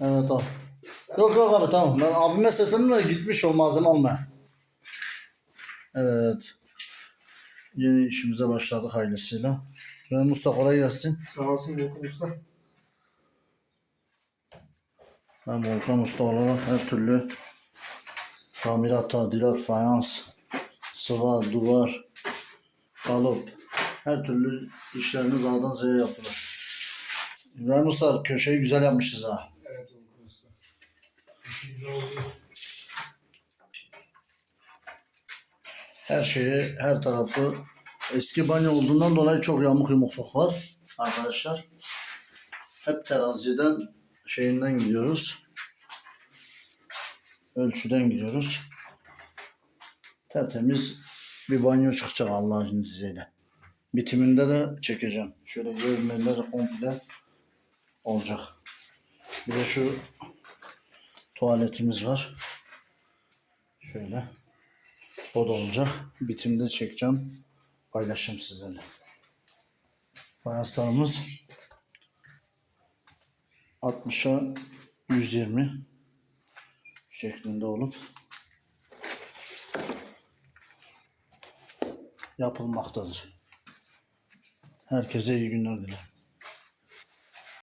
Evet abi. Yok yok abi tamam. Ben abime seslendim de gitmiş o malzeme almaya. Evet. Yeni işimize başladık hayırlısıyla. Ben Mustafa kolay gelsin. Sağ olsun Volkan Usta. Ben Volkan Usta olarak her türlü tamirat, tadilat, fayans, sıva, duvar, kalıp, her türlü işlerimiz A'dan Z'ye yapılır. İbrahim Usta köşeyi güzel yapmışız ha. Evet Volkan Usta. Güzel oldu. Her şeyi, her tarafı eski banyo olduğundan dolayı çok yamuk yumukluk var arkadaşlar. Hep teraziden şeyinden gidiyoruz. Ölçüden gidiyoruz. Tertemiz bir banyo çıkacak Allah'ın izniyle. Bitiminde de çekeceğim. Şöyle görmeler komple olacak. Bir de şu tuvaletimiz var. Şöyle. O da olacak. Bitimde çekeceğim. Paylaşacağım sizlerle. Fayanslarımız 60'a 120 şeklinde olup yapılmaktadır. Herkese iyi günler dilerim.